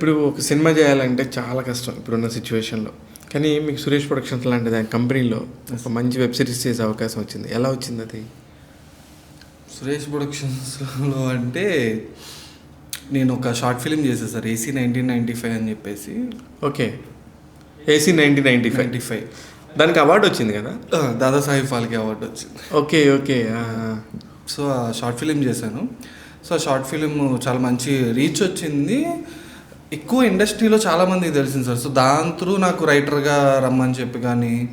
ఇప్పుడు ఒక సినిమా చేయాలంటే చాలా కష్టం ఇప్పుడున్న సిచ్యువేషన్లో. కానీ మీకు సురేష్ ప్రొడక్షన్స్ లాంటి దాని కంపెనీలో ఒక మంచి వెబ్ సిరీస్ చేసే అవకాశం వచ్చింది. ఎలా వచ్చింది అది? సురేష్ ప్రొడక్షన్స్లో అంటే నేను ఒక షార్ట్ ఫిలిం చేశాను sir. AC nineteen ninety five అని చెప్పేసి. Okay. AC nineteen ninety five. Ninety five. దానికి అవార్డు వచ్చింది కదా? దాదాసాహెబ్ ఫాల్కే అవార్డు వచ్చింది. Okay okay. సో ఆ షార్ట్ ఫిలిం చేశాను. సో ఆ షార్ట్ ఫిలిం చాలా మంచి రీచ్ వచ్చింది. ఎక్కువ ఇండస్ట్రీలో చాలా మందికి తెలిసింది సార్. సో దాని త్రూ నాకు రైటర్గా రమ్మని చెప్పి కానీ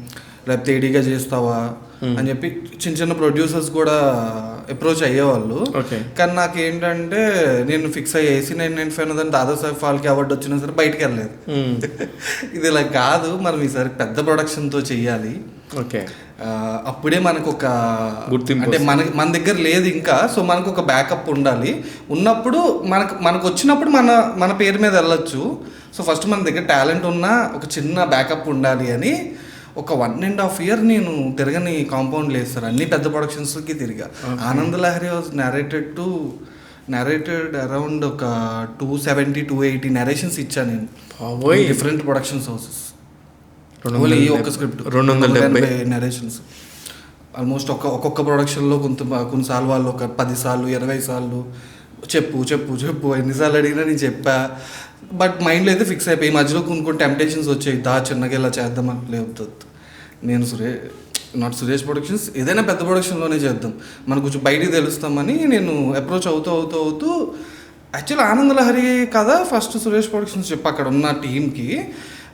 లేకపోతే ఏడీగా చేస్తావా అని చెప్పి చిన్న చిన్న ప్రొడ్యూసర్స్ కూడా అప్రోచ్ అయ్యేవాళ్ళు. కానీ నాకు ఏంటంటే నేను ఫిక్స్ అయ్యి ఏసీ నైన్ నైన్ ఫైవ్ దాని దాదాసాహెబ్ ఫాల్కే అవార్డు వచ్చినా సరే బయటకు వెళ్ళలేదు. మ్మ్. ఇది ఇలా కాదు. మనం ఈసారి పెద్ద ప్రొడక్షన్తో చెయ్యాలి. ఓకే అప్పుడే మనకు ఒక గుర్తింపు అంటే మన మన దగ్గర లేదు ఇంకా సో మనకు ఒక బ్యాకప్ ఉండాలి. ఉన్నప్పుడు మనకు మనకు వచ్చినప్పుడు మన మన పేరు మీద వెళ్ళొచ్చు. సో ఫస్ట్ మన దగ్గర టాలెంట్ ఉన్నా ఒక చిన్న బ్యాకప్ ఉండాలి అని ఒక వన్ అండ్ హాఫ్ ఇయర్ నేను తిరగని కాంపౌండ్ లేదు సార్. అన్ని పెద్ద ప్రొడక్షన్స్కి తిరిగా. Anand Lahari was narrated to narrated around ఒక two seventy two eighty narrations ఇచ్చాను నేను. డిఫరెంట్ ప్రొడక్షన్స్ హౌసెస్ ఓన్లీ ఈ ఒక్క స్క్రిప్ట్ రెండు వందల డెబ్బై. నరేషన్స్ ఆల్మోస్ట్ ఒక ఒక్కొక్క ప్రొడక్షన్లో కొంత కొన్నిసార్లు వాళ్ళు ఒక పది సార్లు ఇరవై సార్లు చెప్పు చెప్పు చెప్పు ఎన్నిసార్లు అడిగినా నేను చెప్పా. బట్ మైండ్లో అయితే ఫిక్స్ అయిపోయి ఈ మధ్యలో కొన్ని కొన్ని టెంప్టేషన్స్ వచ్చాయి. దా చిన్నగా ఇలా చేద్దాం లేదు. నేను సురే నాట్ సురేష్ ప్రొడక్షన్స్ ఏదైనా పెద్ద ప్రొడక్షన్లోనే చేద్దాం. మనకు కొంచెం బయటికి తెలుస్తామని నేను అప్రోచ్ అవుతూ అవుతూ అవుతూ యాక్చువల్ ఆనంద లహరి కదా ఫస్ట్ సురేష్ ప్రొడక్షన్స్ చెప్పి. అక్కడ ఉన్న టీంకి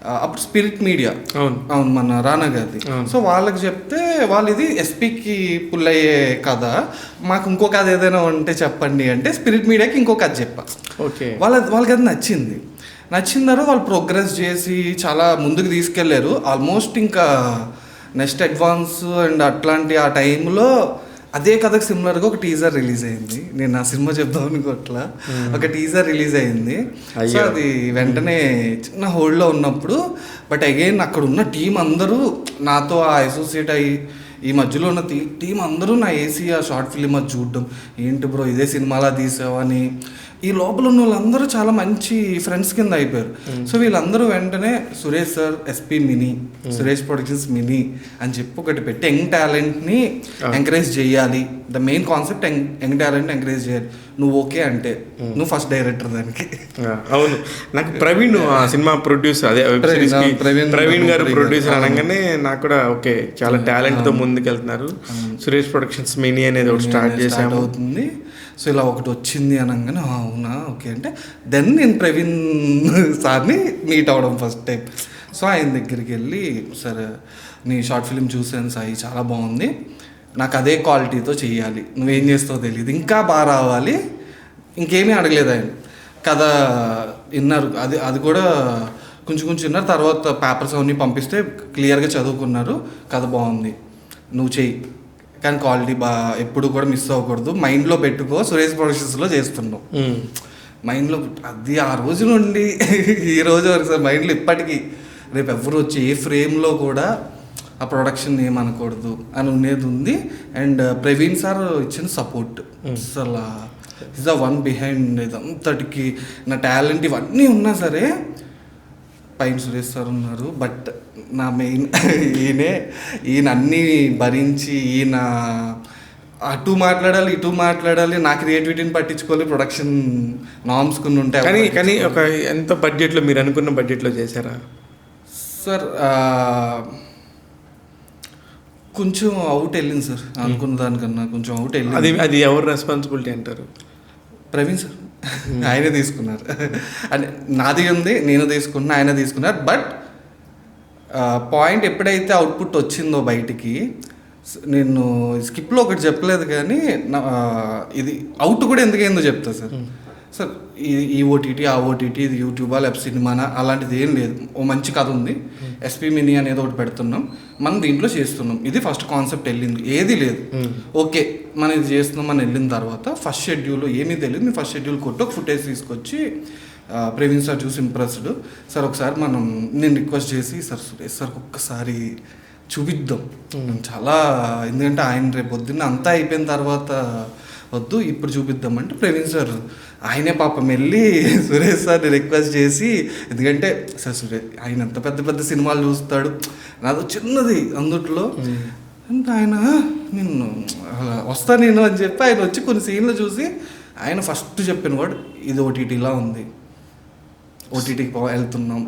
అప్పుడు స్పిరిట్ మీడియా అవును. అవును మన రానా గారిది. అవును. సో వాళ్ళకి చెప్తే వాళ్ళు ఇది ఎస్పీకి పుల్ అయ్యే కథ. మాకు ఇంకో కథ ఏదైనా ఉంటే చెప్పండి అంటే స్పిరిట్ మీడియాకి ఇంకో కథ చెప్పా. ఓకే. వాళ్ళ వాళ్ళకి అది నచ్చింది. నచ్చిన తర్వాత వాళ్ళు ప్రోగ్రెస్ చేసి చాలా ముందుకు తీసుకెళ్ళారు. ఆల్మోస్ట్ ఇంకా నెక్స్ట్ అడ్వాన్స్ అండ్ అట్లాంటి ఆ టైంలో అదే కథకు సిమిలర్గా ఒక టీజర్ రిలీజ్ అయింది. నేను ఆ సినిమా చెప్దాం అనుకోట్లా ఒక టీజర్ రిలీజ్ అయింది. సో. అది వెంటనే చిన్న హోల్డ్లో ఉన్నప్పుడు బట్ అగైన్ అక్కడ ఉన్న టీం అందరూ నాతో ఆ అసోసియేట్ అయ్యి ఈ మధ్యలో ఉన్న టీ టీం అందరూ నా ఏసీ ఆ షార్ట్ ఫిలిం అది చూడడం. ఏంటి బ్రో ఇదే సినిమాలా తీసావని ఈ లోపల ఉన్న వాళ్ళందరూ చాలా మంచి ఫ్రెండ్స్ కింద అయిపోయారు. సో వీళ్ళందరూ వెంటనే Suresh sir SP mini Suresh productions mini అని చెప్పి ఒకటి పెట్టి యంగ్ టాలెంట్ని ఎంకరేజ్ చేయాలి. The main concept young talent encourage చేయాలి. నువ్వు ఓకే అంటే నువ్వు ఫస్ట్ డైరెక్టర్ దానికి. అవును. నాకు ప్రవీణ్ ఆ సినిమా ప్రొడ్యూసర్ అదే ప్రవీణ్, గారు ప్రొడ్యూసర్. అనగానే నాకు కూడా ఓకే చాలా టాలెంట్తో ముందుకు వెళ్తున్నారు సురేష్ ప్రొడక్షన్స్ మినీ అనేది ఒకటి స్టార్ట్ స్టార్ట్ చేసాము అవుతుంది. సో ఇలా ఒకటి వచ్చింది అనగానే అవునా? ఓకే. అంటే దెన్ నేను ప్రవీణ్ సార్ని మీట్ అవ్వడం ఫస్ట్ టైం సో ఆయన దగ్గరికి వెళ్ళి సరే నీ షార్ట్ ఫిలిం చూసాను సాయి చాలా బాగుంది. నాకు అదే క్వాలిటీతో చేయాలి నువ్వేం చేస్తావో తెలియదు ఇంకా బాగా రావాలి. ఇంకేమీ అడగలేదు ఆయన. కథ విన్నారు. అది అది కూడా కొంచెం కొంచెం విన్నారు. తర్వాత పేపర్స్ అవన్నీ పంపిస్తే క్లియర్గా చదువుకున్నారు. కథ బాగుంది. నువ్వు చెయ్యి. కానీ క్వాలిటీ బా ఎప్పుడు కూడా మిస్ అవ్వకూడదు. మైండ్లో పెట్టుకో. సురేష్ ప్రొడక్షన్స్లో చేస్తున్నావు. ఉమ్. మైండ్లో అది ఆ రోజు నుండి ఈ రోజు వరకు సార్ మైండ్లో ఇప్పటికీ. రేపు ఎవరు వచ్చి ఏ ఫ్రేమ్లో కూడా ఆ ప్రొడక్షన్ ఏమనకూడదు అని ఉండేది ఉంది. అండ్ ప్రవీణ్ సార్ ఇచ్చిన సపోర్ట్. అసలు ఇస్ ద వన్ బిహైండ్ ఇదంతటికి. నా టాలెంట్ ఇవన్నీ ఉన్నా సరే పైన సురేష్ సార్ ఉన్నారు బట్ నా మెయిన్ ఈయనే ఈయన అన్నీ భరించి ఈయన అటు మాట్లాడాలి ఇటు మాట్లాడాలి నా క్రియేటివిటీని పట్టించుకోవాలి ప్రొడక్షన్ నామ్స్ కొన్ని ఉంటాయి. కానీ కానీ ఒక ఎంత బడ్జెట్లో మీరు అనుకున్న బడ్జెట్లో చేశారా? సార్ కొంచెం అవుట్ వెళ్ళింది సార్ అనుకున్న దానికన్నా కొంచెం అవుట్ అది వెళ్ళింది. అది ఎవరు రెస్పాన్సిబిలిటీ అంటారు? ప్రవీణ్ సార్. ఆయనే తీసుకున్నారు. అంటే నాది ఉంది నేను తీసుకున్నా ఆయన తీసుకున్నారు. బట్ పాయింట్ ఎప్పుడైతే అవుట్పుట్ వచ్చిందో బయటికి నేను స్కిప్లో ఒకటి చెప్పలేదు కానీ నా- ఇది అవుట్ కూడా ఎందుకైందో చెప్తా సార్. సార్ ఈ ఈ ఓటీటీ ఆ ఓటీటీ ఇది యూట్యూబా లేకపోతే సినిమానా? అలాంటిది ఏం లేదు. ఓ మంచి కథ ఉంది. ఎస్పీ మినీ అనేది ఒకటి పెడుతున్నాం. మనం దీంట్లో చేస్తున్నాం. ఇది ఫస్ట్ కాన్సెప్ట్ వెళ్ళింది. ఏది లేదు. ఓకే మనం ఇది చేస్తున్నాం అని వెళ్ళిన తర్వాత ఫస్ట్ షెడ్యూల్ ఏమీ తెలియదు. నేను ఫస్ట్ షెడ్యూల్ కొట్టి ఒక ఫుటేజ్ తీసుకొచ్చి ప్రవీణ్ సార్ చూసి ఇంప్రెస్డ్. సార్ ఒకసారి మనం నేను రిక్వెస్ట్ చేసి సార్ సురేష్ సార్ ఒక్కసారి చూపిద్దాం. చాలా ఎందుకంటే ఆయన రేపు పొద్దున్న అంతా అయిపోయిన తర్వాత వద్దు ఇప్పుడు చూపిద్దామంటే ప్రవీణ్ సార్. ఆయనే పాపం వెళ్ళి సురేష్ సార్ని రిక్వెస్ట్ చేసి ఎందుకంటే సార్ సురేష్ ఆయన ఎంత పెద్ద పెద్ద సినిమాలు చూస్తాడు. నాదో చిన్నది అందుట్లో. అంటే ఆయన నిన్ను వస్తా నేను అని చెప్పి ఆయన వచ్చి కొన్ని సీన్లు చూసి ఆయన ఫస్ట్ చెప్పిన వాడు ఇది ఓటీటీలా ఉంది. ఓటీటీకి వెళ్తున్నాం.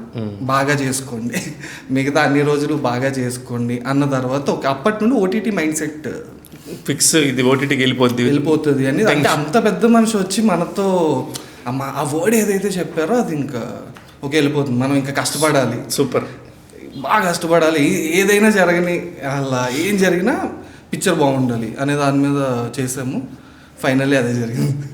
బాగా చేసుకోండి. మిగతా అన్ని రోజులు బాగా చేసుకోండి అన్న తర్వాత ఒక అప్పటి నుండి ఓటీటీ మైండ్ సెట్. ఫిక్స్ ఇది ఓటీటీకి వెళ్ళిపోద్ది. వెళ్ళిపోతుంది అని. అంటే అంత పెద్ద మనిషి వచ్చి మనతో అమ్మ ఆ వర్డ్ ఏదైతే చెప్పారో అది ఇంకా ఓకే వెళ్ళిపోతుంది. మనం ఇంకా కష్టపడాలి. సూపర్. బాగా కష్టపడాలి. ఏదైనా జరగని అలా ఏం జరిగినా పిక్చర్ బాగుండాలి అనే దాని మీద చేసాము. ఫైనల్లీ అదే జరిగింది.